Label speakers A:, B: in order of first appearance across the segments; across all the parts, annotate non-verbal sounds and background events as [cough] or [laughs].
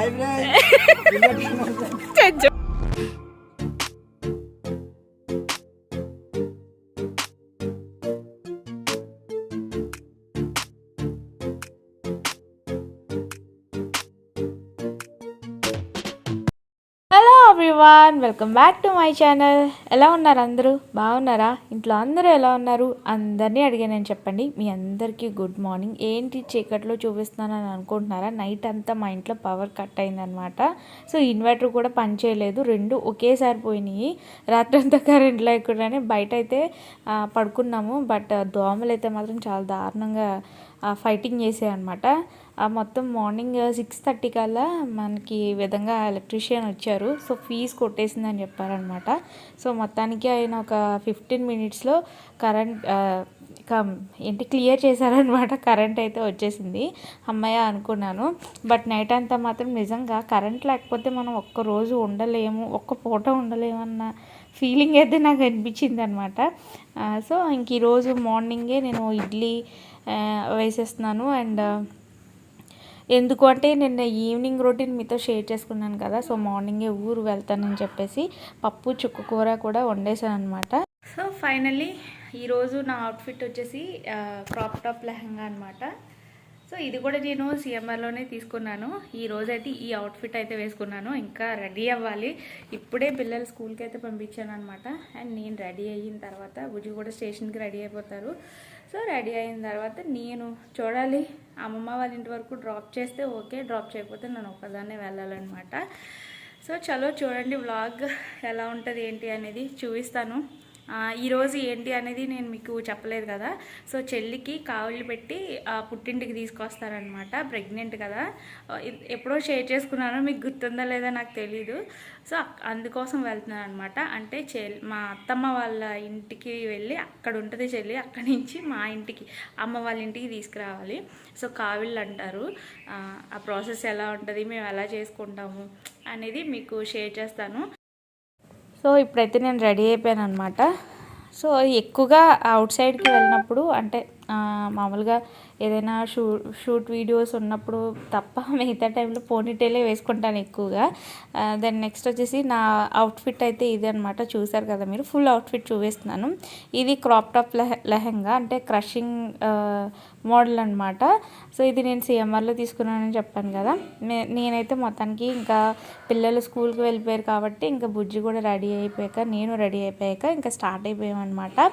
A: Hi friends
B: hello everyone welcome back to my channel ఎలా ఉన్నారు అందరూ? బాగున్నారా? ఇంట్లో అందరూ ఎలా ఉన్నారు? అందరినీ అడిగానని చెప్పండి. మీ అందరికీ గుడ్ మార్నింగ్ ఏంటి చీకట్లో చూపిస్తున్నానని అనుకుంటున్నారా? నైట్ అంతా మా ఇంట్లో పవర్ కట్ అయిందనమాట సో ఇన్వర్టర్ కూడా పనిచేయలేదు రెండు ఒకేసారి పోయినాయి. రాత్రంతా కరెంట్ లేకుండానే బయట అయితే పడుకున్నాము. బట్ దోమలు అయితే మాత్రం చాలా దారుణంగా ఫైటింగ్ చేసాయి అనమాట మొత్తం మార్నింగ్ సిక్స్ థర్టీ కల్లా మనకి విధంగా ఎలక్ట్రీషియన్ వచ్చారు. సో ఫీజు కొట్టేసిందని చెప్పారనమాట. సో మొత్తానికి ఆయన ఒక ఫిఫ్టీన్ మినిట్స్లో కరెంట్ కమ్ ఏంటి క్లియర్ చేశారనమాట. కరెంట్ అయితే వచ్చేసింది. అమ్మయ్య అనుకున్నాను. బట్ నైట్ అంతా మాత్రం నిజంగా కరెంట్ లేకపోతే మనం ఒక్క రోజు ఉండలేము ఒక్క పూట ఉండలేము అన్న ఫీలింగ్ అయితే నాకు అనిపించింది అనమాట సో ఇంక ఈరోజు మార్నింగే నేను ఇడ్లీ వేసేస్తున్నాను. అండ్ ఎందుకు అంటే నిన్న ఈవినింగ్ రొటీన్ మీతో షేర్ చేసుకున్నాను కదా సో మార్నింగే ఊరు వెళ్తానని చెప్పేసి పప్పు చుక్కు కూర కూడా వండేసాను అనమాట సో ఫైనలీ ఈరోజు నా అవుట్ఫిట్ వచ్చేసి క్రాప్ టాప్ లెహంగా అనమాట సో ఇది కూడా నేను సిఎంఆర్లోనే తీసుకున్నాను. ఈ రోజైతే అయితే ఈ అవుట్ఫిట్ అయితే వేసుకున్నాను. ఇంకా రెడీ అవ్వాలి. ఇప్పుడే పిల్లలు స్కూల్కి అయితే పంపించాను అనమాట అండ్ నేను రెడీ అయిన తర్వాత బుజ్జి కూడా స్టేషన్కి రెడీ అయిపోతారు. సో రెడీ అయిన తర్వాత నేను చూడాలి. అమ్మమ్మ వాళ్ళ ఇంటి వరకు డ్రాప్ చేస్తే ఓకే డ్రాప్ చేయకపోతే నేను ఒక్కదాన్నే వెళ్ళాలన్నమాట. సో చలో చూడండి వ్లాగ్ ఎలా ఉంటుంది ఏంటి అనేది చూపిస్తాను. ఈరోజు ఏంటి అనేది నేను మీకు చెప్పలేదు కదా. సో చెల్లికి కావులు పెట్టి ఆ, పుట్టింటికి తీసుకొస్తారనమాట ప్రెగ్నెంట్ కదా. ఎప్పుడో షేర్ చేసుకున్నానో మీకు గుర్తుందా లేదా నాకు తెలీదు. సో అందుకోసం వెళ్తున్నాను అనమాట అంటే చెల్ మా అత్తమ్మ వాళ్ళ ఇంటికి వెళ్ళి అక్కడ ఉంటుంది చెల్లి అక్కడి నుంచి మా ఇంటికి అమ్మ వాళ్ళ ఇంటికి తీసుకురావాలి. సో కావిళ్ళు అంటారు ఆ ప్రాసెస్ ఎలా ఉంటుంది మేము ఎలా చేసుకుంటాము అనేది మీకు షేర్ చేస్తాను. సో ఇప్పుడైతే నేను రెడీ అయిపోయాను అనమాట సో ఎక్కువగా అవుట్ సైడ్కి వెళ్ళినప్పుడు అంటే మామూలుగా ఏదైనా షూ షూట్ వీడియోస్ ఉన్నప్పుడు తప్ప [laughs] మిగతా టైంలో పోనీటైలే వేసుకుంటాను ఎక్కువగా. దెన్ నెక్స్ట్ వచ్చేసి నా అవుట్ఫిట్ అయితే ఇది అనమాట చూసారు కదా మీరు? ఫుల్ అవుట్ఫిట్ చూపిస్తున్నాను. ఇది క్రాప్ టాప్ లెహ అంటే క్రషింగ్ మోడల్ అనమాట సో ఇది నేను సిఎంఆర్లో తీసుకున్నానని చెప్పాను కదా. నే- నేనైతే మొత్తానికి ఇంకా పిల్లలు స్కూల్కి వెళ్ళిపోయారు కాబట్టి ఇంకా బుజ్జి కూడా రెడీ అయిపోయాక నేను రెడీ అయిపోయాక ఇంకా స్టార్ట్ అయిపోయామన్నమాట.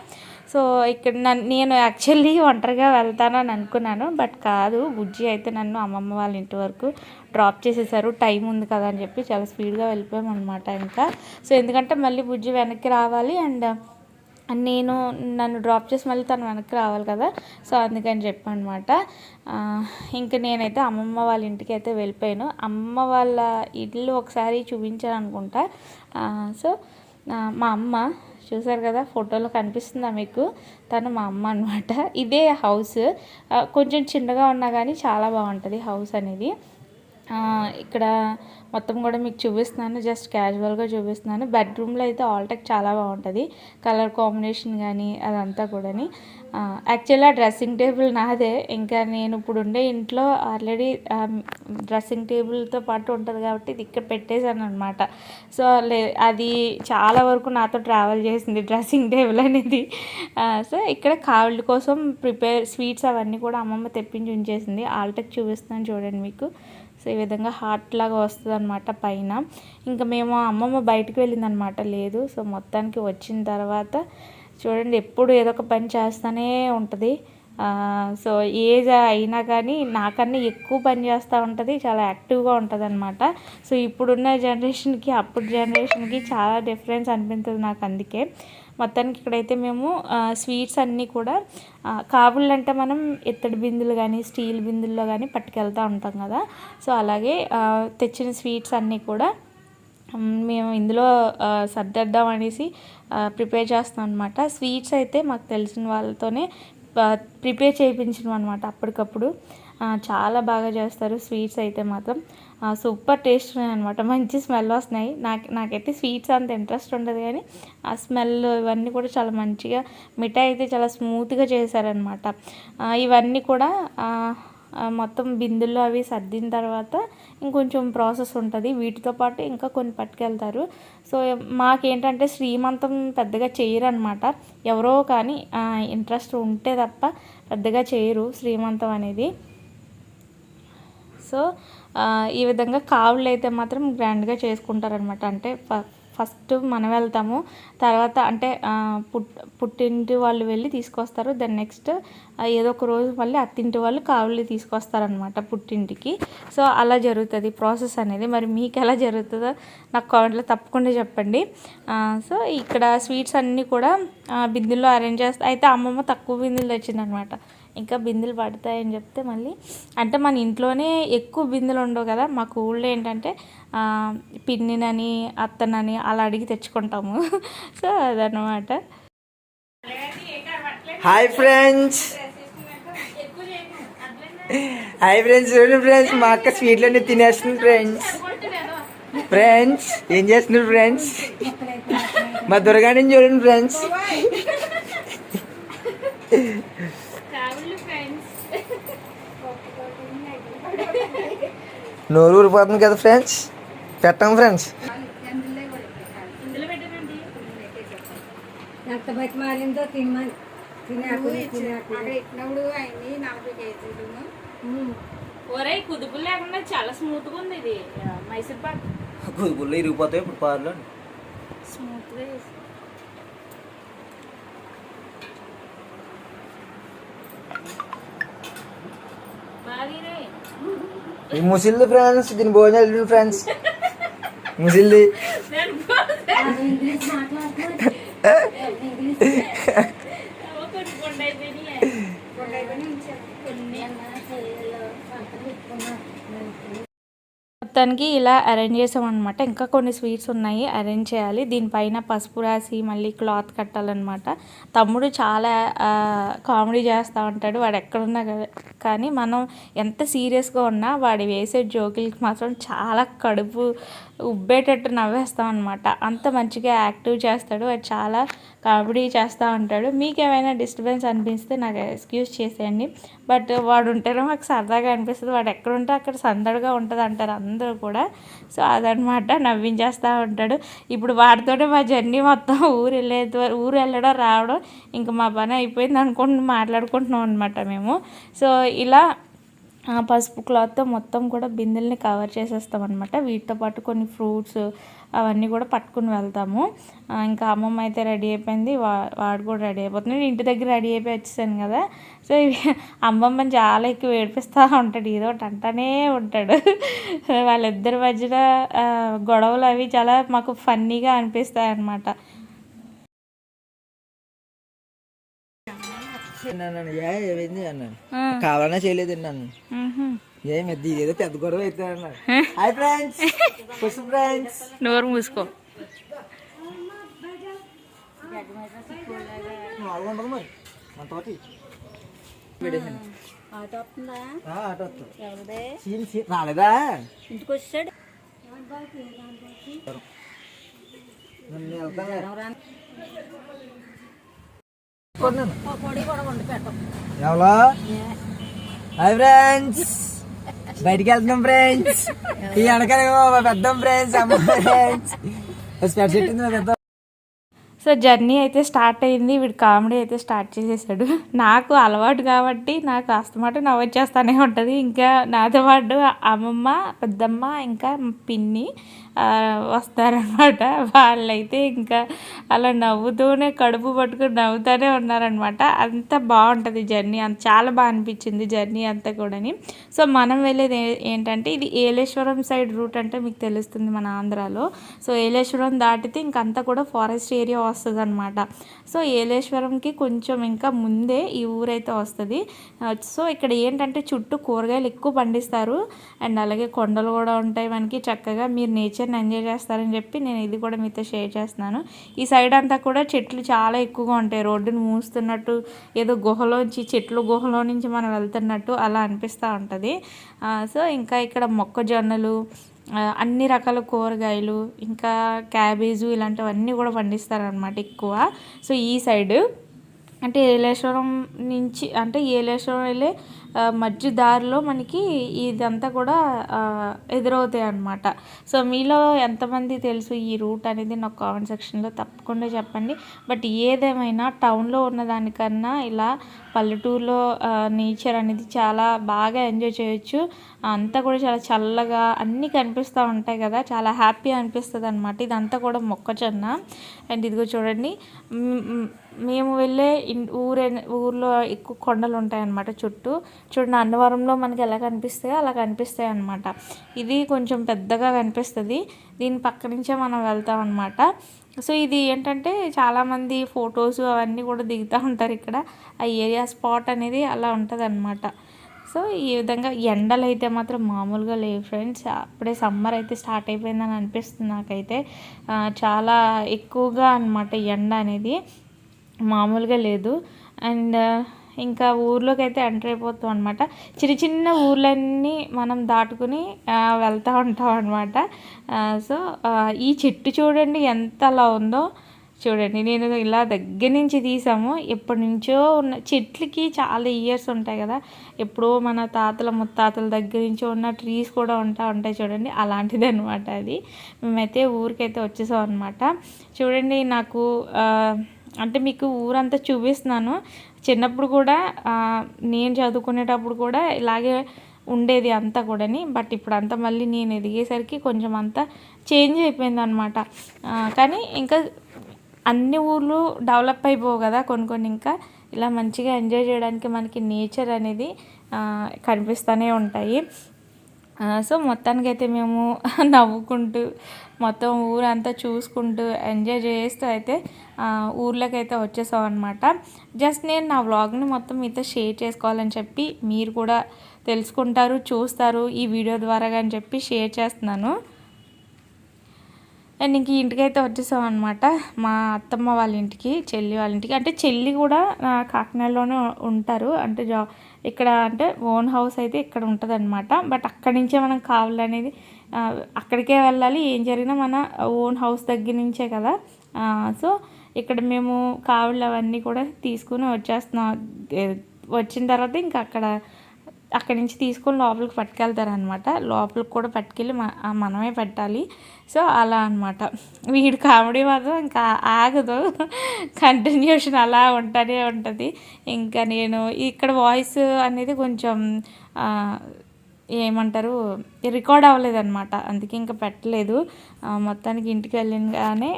B: సో ఇక్కడ నేను యాక్చువల్లీ ఒంటరిగా వెళ్తానని అనుకున్నాను బట్ కాదు బుజ్జి అయితే నన్ను అమ్మమ్మ వాళ్ళ ఇంటి వరకు డ్రాప్ చేసేసారు. టైం ఉంది కదా అని చెప్పి చాలా స్పీడ్గా వెళ్ళిపోయాం అనమాట ఇంకా. సో ఎందుకంటే మళ్ళీ బుజ్జి వెనక్కి రావాలి అండ్ నేను నన్ను డ్రాప్ చేసి మళ్ళీ తను వెనక్కి రావాలి కదా సో అందుకని చెప్పాను అనమాట ఇంకా నేనైతే అమ్మమ్మ వాళ్ళ ఇంటికి అయితే వెళ్ళిపోయాను. అమ్మ వాళ్ళ ఇల్లు ఒకసారి చూపించాను అనుకుంటా సో మా అమ్మ చూసారు కదా ఫోటోలో కనిపిస్తుందా మీకు? తను మా అమ్మ అనమాట ఇదే హౌస్. కొంచెం చిన్నగా ఉన్నా కానీ చాలా బాగుంటుంది హౌస్ అనేది. ఇక్కడ మొత్తం కూడా మీకు చూపిస్తున్నాను జస్ట్ క్యాజువల్గా చూపిస్తున్నాను. బెడ్రూమ్లో అయితే ఆల్టెక్ చాలా బాగుంటుంది. కలర్ కాంబినేషన్ కానీ అదంతా కూడాని. యాక్చువల్గా డ్రెస్సింగ్ టేబుల్ నాదే. ఇంకా నేను ఇప్పుడు ఉండే ఇంట్లో ఆల్రెడీ డ్రెస్సింగ్ టేబుల్తో పాటు ఉంటుంది కాబట్టి ఇది ఇక్కడ పెట్టేశాను అనమాట సో లే అది చాలా వరకు నాతో ట్రావెల్ చేసింది డ్రెస్సింగ్ టేబుల్ అనేది. సో ఇక్కడ కావిళ్ళ కోసం ప్రిపేర్ స్వీట్స్ అవన్నీ కూడా అమ్మమ్మ తెప్పించి ఉంచేసింది. ఆల్టెక్ చూపిస్తున్నాను చూడండి మీకు. సో ఈ విధంగా హార్ట్ లాగా వస్తుంది అనమాట పైన. ఇంకా మేము అమ్మమ్మ బయటకు వెళ్ళిందనమాట లేదు. సో మొత్తానికి వచ్చిన తర్వాత చూడండి ఎప్పుడు ఏదో ఒక పని చేస్తూనే ఉంటుంది. సో ఏజ్ అయినా కానీ నాకన్నా ఎక్కువ పని చేస్తూ ఉంటుంది చాలా యాక్టివ్గా ఉంటుంది అనమాట సో ఇప్పుడున్న జనరేషన్కి అప్పుడు జనరేషన్కి చాలా డిఫరెన్స్ అనిపించదు నాకు అందుకే. మొత్తానికి ఇక్కడైతే మేము స్వీట్స్ అన్నీ కూడా ఆ, కాబుళ్ళు అంటే మనం ఇత్తడి బిందులు కానీ స్టీల్ బిందుల్లో కానీ పట్టుకెళ్తూ ఉంటాం కదా. సో అలాగే తెచ్చిన స్వీట్స్ అన్నీ కూడా మేము ఇందులో సర్దేద్దాం అనేసి ప్రిపేర్ చేస్తాం అనమాట స్వీట్స్ అయితే మాకు తెలిసిన వాళ్ళతోనే ప్రిపేర్ చేయించినాం అనమాట అప్పటికప్పుడు. చాలా బాగా చేస్తారు. స్వీట్స్ అయితే మాత్రం సూపర్ టేస్ట్ ఉన్నాయి అనమాట మంచి స్మెల్ వస్తున్నాయి. నాకు నాకైతే స్వీట్స్ అంత ఇంట్రెస్ట్ ఉండదు కానీ ఆ స్మెల్ ఇవన్నీ కూడా చాలా మంచిగా మిఠాయి అయితే చాలా స్మూత్గా చేశారనమాట ఇవన్నీ కూడా మొత్తం బిందుల్లో అవి సర్దిన తర్వాత ఇంకొంచెం ప్రాసెస్ ఉంటుంది. వీటితో పాటు ఇంకా కొన్ని పట్టుకెళ్తారు. సో మాకేంటంటే శ్రీమంతం పెద్దగా చేయరు అనమాట ఎవరో కానీ ఇంట్రెస్ట్ ఉంటే తప్ప పెద్దగా చేయరు శ్రీమంతం అనేది. సో ఈ విధంగా కావులు అయితే మాత్రం గ్రాండ్గా చేసుకుంటారనమాట. అంటే ఫస్ట్ మనం వెళ్తాము. తర్వాత అంటే పుట్ పుట్టింటి వాళ్ళు వెళ్ళి తీసుకొస్తారు. దెన్ నెక్స్ట్ ఏదో ఒక రోజు మళ్ళీ అత్తింటి వాళ్ళు కావులు తీసుకొస్తారనమాట పుట్టింటికి. సో అలా జరుగుతుంది ప్రాసెస్ అనేది. మరి మీకు ఎలా జరుగుతుందో నాకు కామెంట్లో తప్పకుండా చెప్పండి. సో ఇక్కడ స్వీట్స్ అన్నీ కూడా బిందుల్లో అరేంజ్ చేస్తా అయితే అమ్మమ్మ తక్కువ బిందులు తెచ్చిందనమాట ఇంకా బిందెలు పడతాయని చెప్తే మళ్ళీ అంటే మన ఇంట్లోనే ఎక్కువ బిందెలు ఉండవు కదా మాకు ఊళ్ళో ఏంటంటే పిన్నినని అత్తనని అలా అడిగి తెచ్చుకుంటాము. [laughs] సో అదనమాట
A: హాయ్ ఫ్రెండ్స్ హాయ్ ఫ్రెండ్స్ చూడండి ఫ్రెండ్స్ మా అక్క స్వీట్లన్నీ తినేస్తుంది ఫ్రెండ్స్ ఫ్రెండ్స్ ఏం చేస్తున్నారు ఫ్రెండ్స్ మా దుర్గాని చూడండి ఫ్రెండ్స్ నోరు ఊరిపోతుంది కదా ఫ్రెండ్స్ పెట్టాం ఫ్రెండ్స్
C: ఎంత బతి మారిందో తినాకుని
D: అక్కడ ఎక్కినప్పుడు అయింది నలభై కేజీలు
B: ఒరే కుదుపులు లేకుండా చాలా స్మూత్గా ఉంది ఇది. మైసూర్ పాక్.
A: గుళ్ళు ఇరిగిపోతాయి ఇప్పుడు పార్లో.
B: స్మూత్గా
A: ఈ ముసిల్ది ఫ్రెండ్స్ దీని భోజనాలు ఫ్రెండ్స్. ముసిల్ది. [laughs]
B: మొత్తానికి ఇలా అరేంజ్ చేసామన్నమాట. ఇంకా కొన్ని స్వీట్స్ ఉన్నాయి అరేంజ్ చేయాలి. దీనిపైన పసుపు రాసి మళ్ళీ క్లాత్ కట్టాలన్నమాట. తమ్ముడు చాలా కామెడీ చేస్తూ ఉంటాడు. వాడు ఎక్కడున్నా కానీ మనం ఎంత సీరియస్గా ఉన్నా వాడు వేసే జోకులకి మాత్రం చాలా కడుపు ఉబ్బేటట్టు నవ్వేస్తాం అనమాట అంత మంచిగా యాక్టివ్ చేస్తాడు. వాడు చాలా కామెడీ చేస్తూ ఉంటాడు. మీకు ఏమైనా డిస్టర్బెన్స్ అనిపిస్తే నాకు ఎక్స్క్యూజ్ చేసేయండి. బట్ వాడు ఉంటేనే మాకు సరదాగా అనిపిస్తుంది. వాడు ఎక్కడ ఉంటే అక్కడ సందడిగా ఉంటుంది అంటారు అందరూ. కూడా. సో అదనమాట నవ్వించేస్తూ ఉంటాడు. ఇప్పుడు వాడితోనే మా జర్నీ మొత్తం ఊరు వెళ్ళే ఊరు వెళ్ళడం రావడం ఇంకా మా పని అయిపోయింది అనుకుంటు మాట్లాడుకుంటున్నాం అనమాట మేము. సో ఇలా ఆ పసుపు క్లాత్తో మొత్తం కూడా బిందెల్ని కవర్ చేసేస్తాం అనమాట వీటితో పాటు కొన్ని ఫ్రూట్స్ అవన్నీ కూడా పట్టుకుని వెళ్తాము. ఇంకా అమ్మమ్మ అయితే రెడీ అయిపోయింది. వా వాడు కూడా రెడీ అయిపోతున్నాడు. ఇంటి దగ్గర రెడీ అయిపోయి వచ్చేసాను కదా. సో ఇవి [laughs] అమ్మమ్మని చాలా ఎక్కువ ఏడిపిస్తూ ఉంటాడు. ఏదో ఒకటి అంటానే ఉంటాడు. [laughs] వాళ్ళిద్దరి మధ్యన గొడవలు అవి చాలా మాకు ఫన్నీగా అనిపిస్తాయి అన్నమాట.
A: అన్నాను ఏ ఏమైంది అన్నాను కావాలన్నా చేయలేదు అన్నాను ఏమి ఏదో పెద్ద గొడవ అయితే అన్నాడు. హాయ్ ఫ్రెండ్స్ కుసు ఫ్రెండ్స్
B: నోరు మూసుకో.
A: రాలేదా?
C: ఇంటికి వచ్చాడు
A: హాయ్ ఫ్రెండ్స్ బయటికి వెళ్తున్నాం ఫ్రెండ్స్ ఈ వెనకాల పెద్ద ఫ్రెండ్స్ అమ్మ ఫ్రెండ్స్ స్పెట్ చెట్టు ఉంది మా పెద్ద.
B: సో జర్నీ అయితే స్టార్ట్ అయింది. వీడు కామెడీ అయితే స్టార్ట్ చేసేసాడు. నాకు అలవాటు కాబట్టి నాకు అస్తమాట నవ్వొచ్చేస్తానే ఉంటుంది. ఇంకా నాతో పాటు అమ్మమ్మ పెద్దమ్మ ఇంకా పిన్ని వస్తారనమాట వాళ్ళైతే ఇంకా అలా నవ్వుతూనే కడుపు పట్టుకుని నవ్వుతూనే ఉన్నారనమాట అంత బాగుంటుంది జర్నీ. అంత చాలా బాగా అనిపించింది జర్నీ అంతా కూడాని. సో మనం వెళ్ళేది ఏంటంటే ఇది ఏలేశ్వరం సైడ్ రూట్ అంటే మీకు తెలుస్తుంది మన ఆంధ్రాలో. సో ఏలేశ్వరం దాటితే ఇంకంతా కూడా ఫారెస్ట్ ఏరియా వస్తుంది అనమాట సో ఏలేశ్వరంకి కొంచెం ఇంకా ముందే ఈ ఊరైతే వస్తుంది. సో ఇక్కడ ఏంటంటే చుట్టూ కూరగాయలు ఎక్కువ పండిస్తారు. అండ్ అలాగే కొండలు కూడా ఉంటాయి మనకి. చక్కగా మీరు నేచర్ నేను ఎంజాయ్ చేస్తారని చెప్పి నేను ఇది కూడా మీతో షేర్ చేస్తున్నాను. ఈ సైడ్ అంతా కూడా చెట్లు చాలా ఎక్కువగా ఉంటాయి. రోడ్డును మూస్తున్నట్టు ఏదో గుహలోంచి చెట్లు గుహలో నుంచి మనం వెళ్తున్నట్టు అలా అనిపిస్తూ ఉంటుంది. సో ఇంకా ఇక్కడ మొక్కజొన్నలు అన్ని రకాల కూరగాయలు ఇంకా క్యాబేజు ఇలాంటివన్నీ కూడా పండిస్తారనమాట ఎక్కువ. సో ఈ సైడు అంటే ఏలేశ్వరం నుంచి అంటే ఏలేశ్వరం వెళ్ళే మధ్య దారిలో మనకి ఇదంతా కూడా ఎదురవుతాయి అన్నమాట. సో మీలో ఎంతమంది తెలుసు ఈ రూట్ అనేది నాకు కామెంట్ సెక్షన్లో తప్పకుండా చెప్పండి. బట్ ఏదేమైనా టౌన్లో ఉన్న దానికన్నా ఇలా పల్లెటూరులో నేచర్ అనేది చాలా బాగా ఎంజాయ్ చేయొచ్చు. అంతా కూడా చాలా చల్లగా అన్నీ కనిపిస్తూ ఉంటాయి కదా చాలా హ్యాపీ అనిపిస్తుంది అనమాట ఇదంతా కూడా మొక్కజొన్న. అండ్ ఇదిగో చూడండి మేము వెళ్ళే ఊరే ఊర్లో ఎక్కువ కొండలు ఉంటాయి అన్నమాట చుట్టూ. చూడండి అన్నవరంలో మనకి ఎలా కనిపిస్తాయో అలా కనిపిస్తాయి అన్నమాట ఇది కొంచెం పెద్దగా కనిపిస్తుంది. దీని పక్క నుంచే మనం వెళ్తాం అనమాట సో ఇది ఏంటంటే చాలామంది ఫొటోస్ అవన్నీ కూడా దిగుతూ ఉంటారు ఇక్కడ. ఆ ఏరియా స్పాట్ అనేది అలా ఉంటుంది సో ఈ విధంగా ఎండలు అయితే మాత్రం మామూలుగా లేవు ఫ్రెండ్స్. అప్పుడే సమ్మర్ అయితే స్టార్ట్ అయిపోయిందని అనిపిస్తుంది నాకైతే. చాలా ఎక్కువగా అనమాట ఎండ అనేది. మామూలుగా లేదు. అండ్ ఇంకా ఊర్లోకి అయితే ఎంటర్ అయిపోతాం అనమాట చిన్న చిన్న ఊర్లన్నీ మనం దాటుకుని వెళ్తూ ఉంటాం అనమాట సో ఈ చెట్టు చూడండి ఎంత అలా ఉందో. చూడండి నేను ఇలా దగ్గర నుంచి తీసాము. ఎప్పటి నుంచో ఉన్న చెట్లకి చాలా ఇయర్స్ ఉంటాయి కదా. ఎప్పుడో మన తాతల ముత్తాతల దగ్గర నుంచి ఉన్న ట్రీస్ కూడా ఉంటా ఉంటాయి చూడండి. అలాంటిది అనమాట అది. మేమైతే ఊరికైతే వచ్చేసాం అనమాట చూడండి నాకు అంటే మీకు ఊరంతా చూపిస్తున్నాను. చిన్నప్పుడు కూడా నేను చదువుకునేటప్పుడు కూడా ఇలాగే ఉండేది అంతా కూడాని. బట్ ఇప్పుడు అంతా మళ్ళీ నేను ఎదిగేసరికి కొంచెం అంతా చేంజ్ అయిపోయింది అనమాట కానీ ఇంకా అన్ని ఊర్లు డెవలప్ అయిపోవు కదా కొన్ని కొన్ని ఇంకా. ఇలా మంచిగా ఎంజాయ్ చేయడానికి మనకి నేచర్ అనేది కనిపిస్తూనే ఉంటాయి. సో మొత్తానికైతే మేము [laughs] నవ్వుకుంటూ మొత్తం ఊరంతా చూసుకుంటూ ఎంజాయ్ చేస్తూ అయితే ఊర్లోకైతే వచ్చేసాం అనమాట జస్ట్ నేను నా వ్లాగ్ని మొత్తం మీతో షేర్ చేసుకోవాలని చెప్పి మీరు కూడా తెలుసుకుంటారు చూస్తారు ఈ వీడియో ద్వారా అని చెప్పి షేర్ చేస్తున్నాను. అండ్ ఇంక ఇంటికైతే వచ్చేసాం అనమాట మా అత్తమ్మ వాళ్ళ ఇంటికి చెల్లి వాళ్ళ ఇంటికి. అంటే చెల్లి కూడా కాకినాడలోనే ఉంటారు. అంటే జా ఇక్కడ అంటే ఓన్ హౌస్ అయితే ఇక్కడ ఉంటుంది అనమాట బట్ అక్కడి నుంచే మనం కావాలనేది అక్కడికే వెళ్ళాలి. ఏం జరిగినా మన ఓన్ హౌస్ దగ్గర నుంచే కదా. సో ఇక్కడ మేము కావులు అవన్నీ కూడా తీసుకుని వచ్చేస్తున్నాం. వచ్చిన తర్వాత ఇంకా అక్కడ అక్కడి నుంచి తీసుకొని లోపలికి పట్టుకెళ్తారనమాట లోపలికి కూడా పట్టుకెళ్ళి మనమే పెట్టాలి. సో అలా అనమాట వీడు కామెడీ మాత్రం ఇంకా ఆగదు. కంటిన్యూషన్ అలా ఉంటూనే ఉంటుంది. ఇంకా నేను ఇక్కడ వాయిస్ అనేది కొంచెం ఏమంటారు రికార్డ్ అవ్వలేదు అనమాట అందుకే ఇంకా పెట్టలేదు. మొత్తానికి ఇంటికి వెళ్ళగానే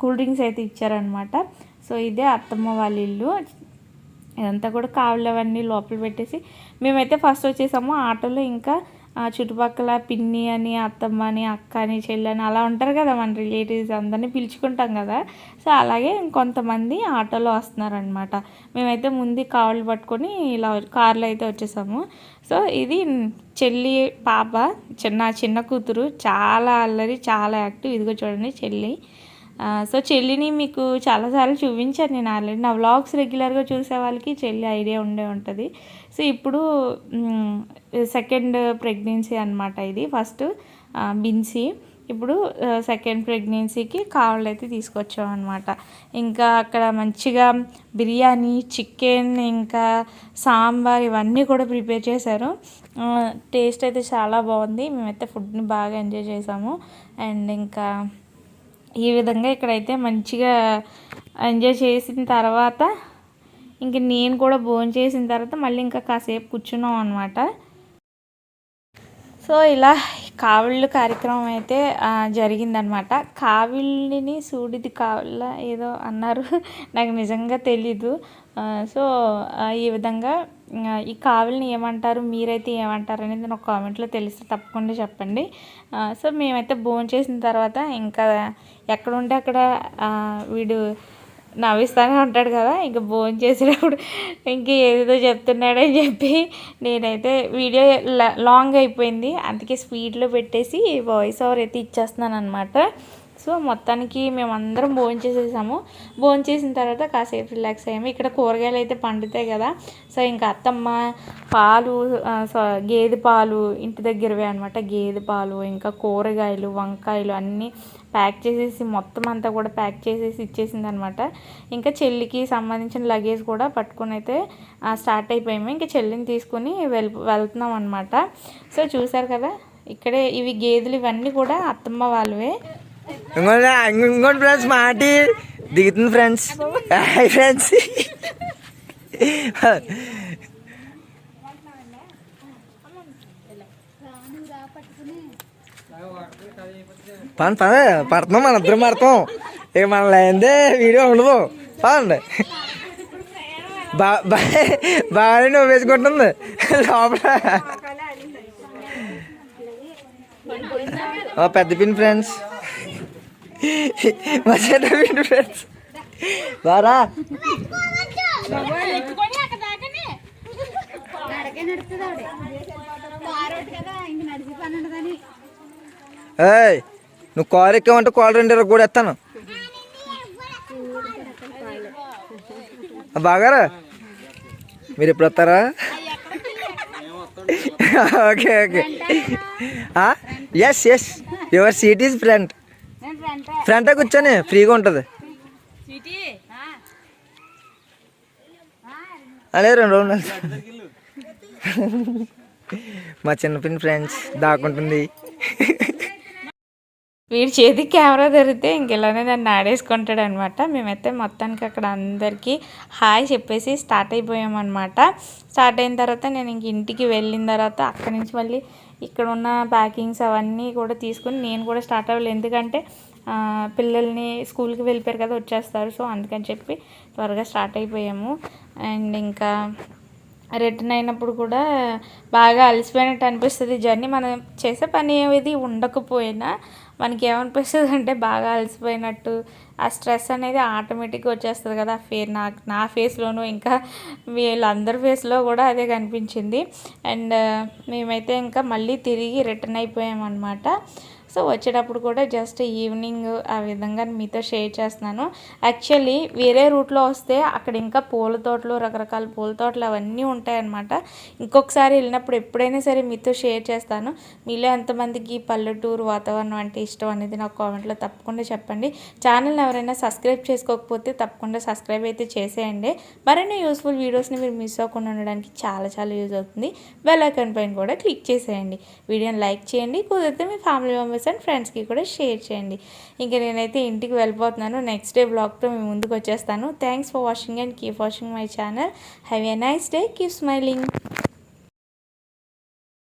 B: కూల్ డ్రింక్స్ అయితే ఇచ్చారనమాట సో ఇదే అత్తమ్మ వాళ్ళ ఇల్లు. ఇదంతా కూడా కావులు అవన్నీ లోపల పెట్టేసి మేమైతే ఫస్ట్ వచ్చేసాము. ఆటోలో ఇంకా ఆ, చుట్టుపక్కల పిన్ని అని అత్తమ్మ అని అక్క అని చెల్లి అని అలా ఉంటారు కదా మన రిలేటివ్స్ అందరినీ పిలుచుకుంటాం కదా. సో అలాగే కొంతమంది ఆటోలో వస్తున్నారనమాట మేమైతే ముందు కావులు పట్టుకొని ఇలా కార్లో అయితే వచ్చేసాము. సో ఇది చెల్లి పాప చిన్న చిన్న కూతురు చాలా అల్లరి చాలా యాక్టివ్. ఇదిగో చూడండి చెల్లి. సో చెల్లిని మీకు చాలాసార్లు చూపించాను నేను ఆల్రెడీ. నా వ్లాగ్స్ రెగ్యులర్గా చూసే వాళ్ళకి చెల్లి ఐడియా ఉండే ఉంటుంది. సో ఇప్పుడు సెకండ్ ప్రెగ్నెన్సీ అనమాట ఇది. ఫస్ట్ బిన్సీ. ఇప్పుడు సెకండ్ ప్రెగ్నెన్సీకి కావాలి అయితే తీసుకొచ్చాం అనమాట ఇంకా అక్కడ మంచిగా బిర్యానీ చికెన్ ఇంకా సాంబార్ ఇవన్నీ కూడా ప్రిపేర్ చేశారు. టేస్ట్ అయితే చాలా బాగుంది. మేమైతే ఫుడ్ని బాగా ఎంజాయ్ చేసాము. అండ్ ఇంకా ఈ విధంగా ఇక్కడైతే మంచిగా ఎంజాయ్ చేసిన తర్వాత ఇంక నేను కూడా భోజనం చేసిన తర్వాత మళ్ళీ ఇంకా కాసేపు కూర్చున్నాం అనమాట సో ఇలా కావిళ్ళు కార్యక్రమం అయితే జరిగిందనమాట కావిళ్ళని సూడిది కావిళ్ళ ఏదో అన్నారు. [laughs] నాకు నిజంగా తెలీదు. సో ఈ విధంగా ఈ కావిల్ని ఏమంటారు మీరైతే ఏమంటారు అనేది నాకు కామెంట్లో తెలిస్తే తప్పకుండా చెప్పండి. సో మేమైతే భోజనం చేసిన తర్వాత ఇంకా ఎక్కడ ఉంటే అక్కడ వీడు నవ్విస్తానే ఉంటాడు కదా ఇంకా భోజనం చేసేటప్పుడు ఇంక ఏదేదో చెప్తున్నాడని చెప్పి నేనైతే వీడియో లాంగ్ అయిపోయింది. అందుకే స్పీడ్లో పెట్టేసి వాయిస్ ఓవర్ అయితే ఇచ్చేస్తున్నాను అనమాట సో మొత్తానికి మేమందరం భోజనం చేసేసాము. భోజనం చేసిన తర్వాత కాసేపు రిలాక్స్ అయ్యాము. ఇక్కడ కూరగాయలు అయితే పండుతాయి కదా. సో ఇంకా అత్తమ్మ పాలు సో గేదె పాలు ఇంటి దగ్గరవే అనమాట గేదె పాలు ఇంకా కూరగాయలు వంకాయలు అన్నీ ప్యాక్ చేసేసి మొత్తం అంతా కూడా ప్యాక్ చేసేసి ఇచ్చేసింది అనమాట ఇంకా చెల్లికి సంబంధించిన లగేజ్ కూడా పట్టుకొని అయితే స్టార్ట్ అయిపోయాము. ఇంకా చెల్లిని తీసుకుని వెళ్ వెళ్తున్నాం అనమాట సో చూసారు కదా ఇక్కడే ఇవి గేదెలు ఇవన్నీ కూడా అత్తమ్మ వాళ్ళవే.
A: ఇంకోటి ఇంకోటి ఫ్రెండ్స్ మాటి దిగుతుంది ఫ్రెండ్స్. Hi friends. పని పద పడుతున్నాం మన ఇద్దరం పడతాం ఇక మన లేదే వీడియో ఉండదు. పదండి. బా బాగా నువ్వు వేసుకుంటుంది. లోపల. పెద్ద పిన్ ఫ్రెండ్స్. మా చిన్న ఫ్రెండ్స్ బారా ఏయ్ నువ్వు కారు ఎక్కావంటే కాలు రెండు ఇరవై కూడా ఎత్తాను బాగారా మీరు ఎప్పుడు వస్తారా okay okay yes yes your seat is front
D: front
A: కూర్చొని ఫ్రీగా ఉంటుంది. అదే రెండు రోజులు మా చిన్న పిన్ ఫ్రెండ్స్ దాక్కుంటుంది.
B: వీడి చేతికి కెమెరా దొరికితే ఇంకెలానే నన్ను ఆడేసుకుంటాడు అనమాట మేమైతే మొత్తానికి అక్కడ అందరికీ హాయ్ చెప్పేసి స్టార్ట్ అయిపోయామన్నమాట స్టార్ట్ అయిన తర్వాత నేను ఇంక ఇంటికి వెళ్ళిన తర్వాత అక్కడి నుంచి మళ్ళీ ఇక్కడ ఉన్న ప్యాకింగ్స్ అవన్నీ కూడా తీసుకుని నేను కూడా స్టార్ట్ అవ్వాలి ఎందుకంటే పిల్లల్ని స్కూల్కి వెళ్ళిపోయారు కదా వచ్చేస్తారు. సో అందుకని చెప్పి త్వరగా స్టార్ట్ అయిపోయాము. అండ్ ఇంకా రిటర్న్ అయినప్పుడు కూడా బాగా అలసిపోయినట్టు అనిపిస్తుంది. జర్నీ మనం చేసే పని ఏది ఉండకపోయినా మనకి ఏమనిపిస్తుంది అంటే బాగా అలసిపోయినట్టు ఆ స్ట్రెస్ అనేది ఆటోమేటిక్గా వచ్చేస్తుంది కదా. ఫే నా నా ఫేస్లోనూ ఇంకా వీళ్ళందరి ఫేస్లో కూడా అదే కనిపించింది. అండ్ మేమైతే ఇంకా మళ్ళీ తిరిగి రిటర్న్ అయిపోయామన్నమాట. సో వచ్చేటప్పుడు కూడా జస్ట్ ఈవినింగ్ ఆ విధంగా మీతో షేర్ చేస్తున్నాను. యాక్చువల్లీ వేరే రూట్లో వస్తే అక్కడ ఇంకా పూల తోటలు రకరకాల పూల తోటలు అవన్నీ ఉంటాయన్నమాట. ఇంకొకసారి వెళ్ళినప్పుడు ఎప్పుడైనా సరే మీతో షేర్ చేస్తాను. మీలో ఎంతమందికి పల్లెటూరు వాతావరణం అంటే ఇష్టం అనేది నాకు కామెంట్లో తప్పకుండా చెప్పండి. ఛానల్ని ఎవరైనా సబ్స్క్రైబ్ చేసుకోకపోతే తప్పకుండా సబ్స్క్రైబ్ అయితే చేసేయండి. మరిన్ని యూస్ఫుల్ వీడియోస్ని మీరు మిస్ అవ్వకుండా ఉండడానికి చాలా చాలా యూజ్ అవుతుంది. బెల్ ఐకాన్ పైన కూడా క్లిక్ చేసేయండి. వీడియోని లైక్ చేయండి. కుదిరితే మీ ఫ్యామిలీ మెంబర్స్ అండ్ ఫ్రెండ్స్కి కూడా షేర్ చేయండి. ఇంకా నేనైతే ఇంటికి వెళ్ళిపోతున్నాను. నెక్స్ట్ డే బ్లాగ్తో మేము ముందుకు వచ్చేస్తాను. Thanks for watching and keep watching my channel have a nice day keep smiling